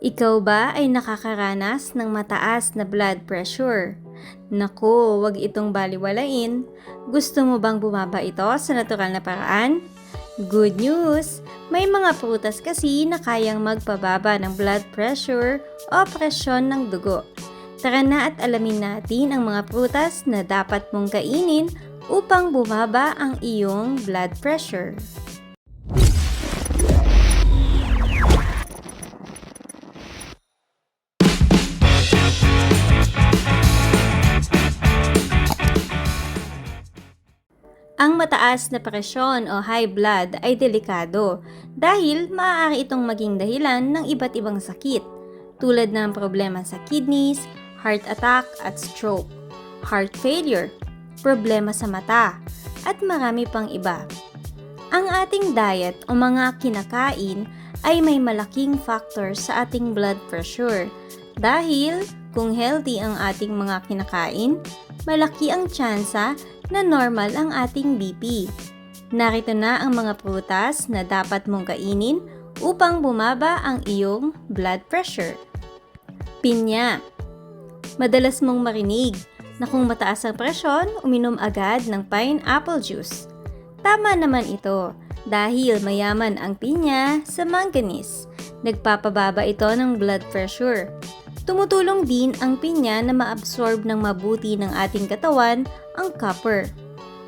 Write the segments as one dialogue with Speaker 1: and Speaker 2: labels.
Speaker 1: Ikaw ba ay nakakaranas ng mataas na blood pressure? Naku, wag itong baliwalain. Gusto mo bang bumaba ito sa natural na paraan? Good news! May mga prutas kasi na kayang magpababa ng blood pressure o presyon ng dugo. Tara na at alamin natin ang mga prutas na dapat mong kainin upang bumaba ang iyong blood pressure. Ang mataas na presyon o high blood ay delikado dahil maaari itong maging dahilan ng iba't ibang sakit tulad ng problema sa kidneys, heart attack at stroke, heart failure, problema sa mata, at marami pang iba. Ang ating diet o mga kinakain ay may malaking factor sa ating blood pressure dahil kung healthy ang ating mga kinakain, malaki ang tsansa na normal ang ating BP. Narito na ang mga prutas na dapat mong kainin upang bumaba ang iyong blood pressure. Pinya Madalas mong marinig na kung mataas ang presyon, uminom agad ng pineapple juice. Tama naman ito dahil mayaman ang pinya sa manganese. Nagpapababa ito ng blood pressure. Tumutulong din ang pinya na maabsorb ng mabuti ng ating katawan ang copper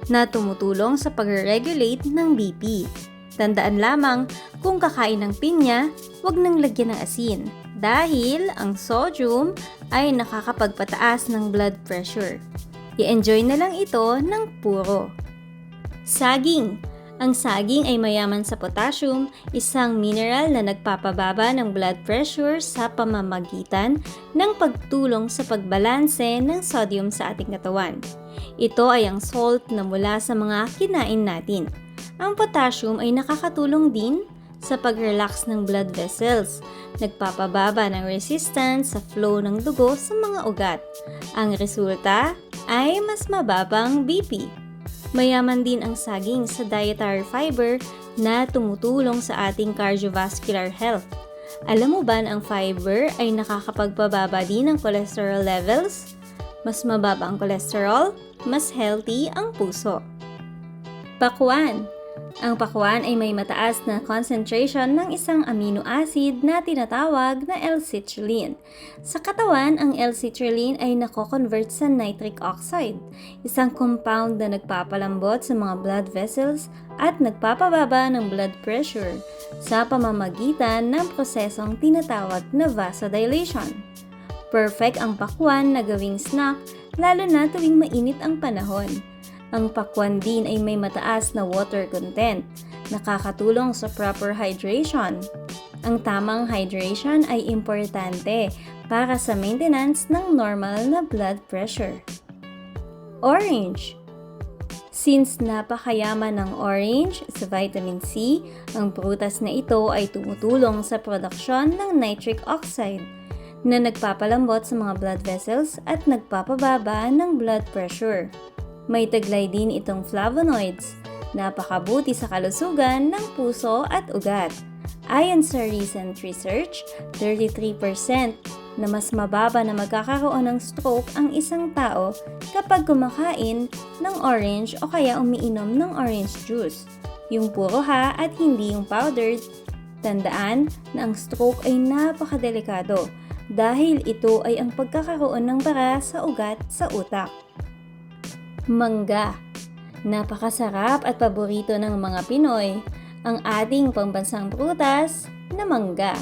Speaker 1: na tumutulong sa pag-regulate ng BP. Tandaan lamang kung kakain ng pinya, huwag nang lagyan ng asin dahil ang sodium ay nakakapagpataas ng blood pressure. I-enjoy na lang ito ng puro. Saging ang saging ay mayaman sa potassium, isang mineral na nagpapababa ng blood pressure sa pamamagitan ng pagtulong sa pagbalanse ng sodium sa ating katawan. Ito ay ang salt na mula sa mga kinain natin. Ang potassium ay nakakatulong din sa pag-relax ng blood vessels, nagpapababa ng resistance sa flow ng dugo sa mga ugat. Ang resulta ay mas mababang BP. Mayaman din ang saging sa dietary fiber na tumutulong sa ating cardiovascular health. Alam mo ba na ang fiber ay nakakapagpababa din ng cholesterol levels? Mas mababa ang cholesterol, mas healthy ang puso. Pakwan ang pakwan ay may mataas na concentration ng isang amino acid na tinatawag na L-citrulline. Sa katawan, ang L-citrulline ay nako-convert sa nitric oxide, isang compound na nagpapalambot sa mga blood vessels at nagpapababa ng blood pressure sa pamamagitan ng prosesong tinatawag na vasodilation. Perfect ang pakwan na gawing snack lalo na tuwing mainit ang panahon ang pakwan din ay may mataas na water content, nakakatulong sa proper hydration. Ang tamang hydration ay importante para sa maintenance ng normal na blood pressure. Orange Since napakayaman ng orange sa vitamin C, ang prutas na ito ay tumutulong sa produksyon ng nitric oxide na nagpapalambot sa mga blood vessels at nagpapababa ng blood pressure. May taglay din itong flavonoids, napakabuti sa kalusugan ng puso at ugat. Ayon sa recent research, 33% na mas mababa na magkakaroon ng stroke ang isang tao kapag kumakain ng orange o kaya umiinom ng orange juice. Yung puro ha at hindi yung powdered. Tandaan na ang stroke ay napakadelikado dahil ito ay ang pagkakaroon ng bara sa ugat sa utak. Mangga. Napakasarap at paborito ng mga Pinoy ang ating pambansang prutas na mangga.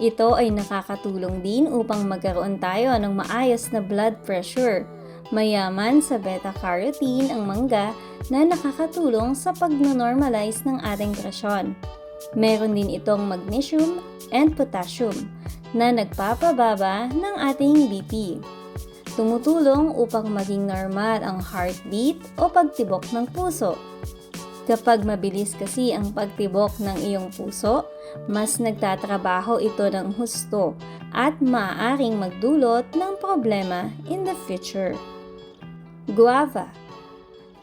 Speaker 1: Ito ay nakakatulong din upang magkaroon tayo ng maayos na blood pressure. Mayaman sa beta-carotene ang mangga na nakakatulong sa pag-normalize ng ating presyon. Meron din itong magnesium and potassium na nagpapababa ng ating BP tumutulong upang maging normal ang heartbeat o pagtibok ng puso. Kapag mabilis kasi ang pagtibok ng iyong puso, mas nagtatrabaho ito ng husto at maaaring magdulot ng problema in the future. Guava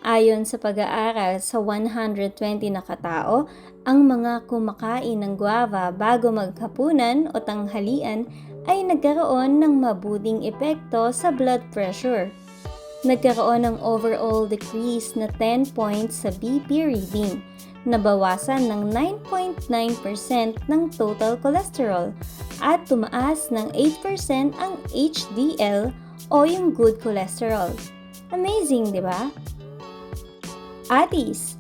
Speaker 1: Ayon sa pag-aaral sa 120 na katao, ang mga kumakain ng guava bago maghapunan o tanghalian ay nagkaroon ng mabuting epekto sa blood pressure. Nagkaroon ng overall decrease na 10 points sa BP reading, nabawasan ng 9.9% ng total cholesterol, at tumaas ng 8% ang HDL o yung good cholesterol. Amazing, di ba? Atis.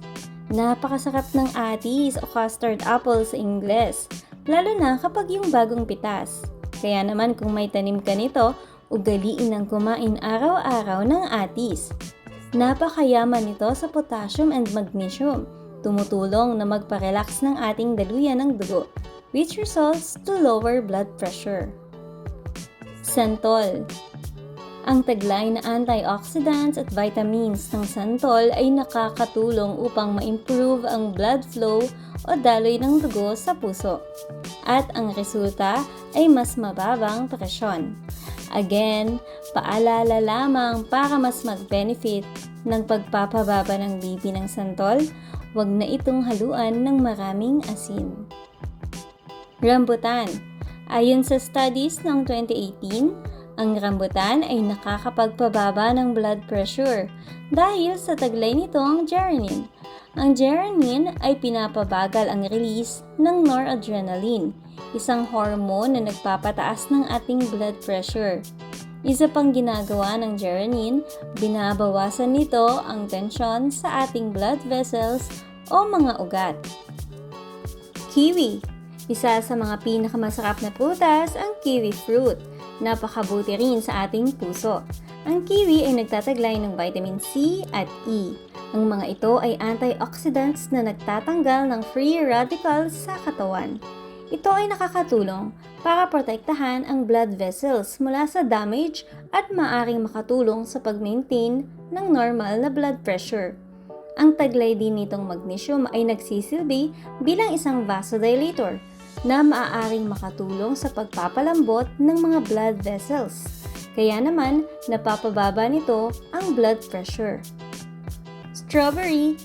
Speaker 1: Napakasarap ng atis o custard apple sa Ingles, lalo na kapag yung bagong pitas. Kaya naman kung may tanim ka nito, ugaliin ang kumain araw-araw ng atis. Napakayaman nito sa potassium and magnesium. Tumutulong na magpa-relax ng ating daluyan ng dugo, which results to lower blood pressure. Santol. Ang taglay na antioxidants at vitamins ng santol ay nakakatulong upang ma-improve ang blood flow o daloy ng dugo sa puso. At ang resulta ay mas mababang presyon. Again, paalala lamang para mas mag-benefit ng pagpapababa ng BP ng santol, wag na itong haluan ng maraming asin. Rambutan. Ayon sa studies ng 2018, ang rambutan ay nakakapagpababa ng blood pressure dahil sa taglay nitong geranine. Ang geranine ay pinapabagal ang release ng noradrenaline, isang hormone na nagpapataas ng ating blood pressure. Isa pang ginagawa ng geranine, binabawasan nito ang tensyon sa ating blood vessels o mga ugat. Kiwi Isa sa mga pinakamasarap na prutas ang kiwi fruit napakabuti rin sa ating puso. Ang kiwi ay nagtataglay ng vitamin C at E. Ang mga ito ay antioxidants na nagtatanggal ng free radicals sa katawan. Ito ay nakakatulong para protektahan ang blood vessels mula sa damage at maaring makatulong sa pag-maintain ng normal na blood pressure. Ang taglay din nitong magnesium ay nagsisilbi bilang isang vasodilator na maaaring makatulong sa pagpapalambot ng mga blood vessels. Kaya naman, napapababa nito ang blood pressure. Strawberry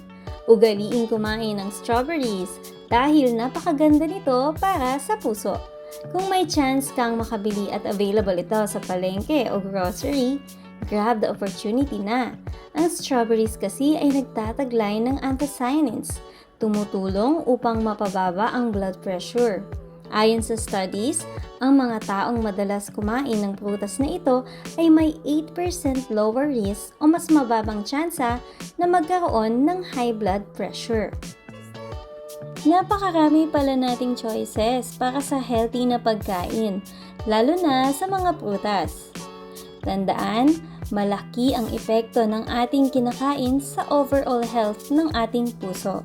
Speaker 1: Ugaliin kumain ng strawberries dahil napakaganda nito para sa puso. Kung may chance kang makabili at available ito sa palengke o grocery, grab the opportunity na. Ang strawberries kasi ay nagtataglay ng anthocyanins, tumutulong upang mapababa ang blood pressure. Ayon sa studies, ang mga taong madalas kumain ng prutas na ito ay may 8% lower risk o mas mababang tsansa na magkaroon ng high blood pressure. Napakarami pala nating choices para sa healthy na pagkain, lalo na sa mga prutas. Tandaan, malaki ang epekto ng ating kinakain sa overall health ng ating puso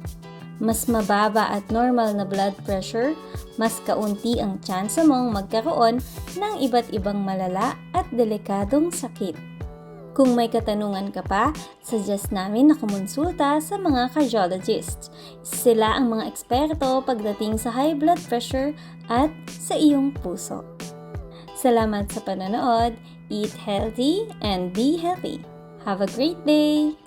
Speaker 1: mas mababa at normal na blood pressure, mas kaunti ang tsansa mong magkaroon ng iba't ibang malala at delikadong sakit. Kung may katanungan ka pa, suggest namin na kumonsulta sa mga cardiologists. Sila ang mga eksperto pagdating sa high blood pressure at sa iyong puso. Salamat sa panonood, eat healthy and be healthy. Have a great day!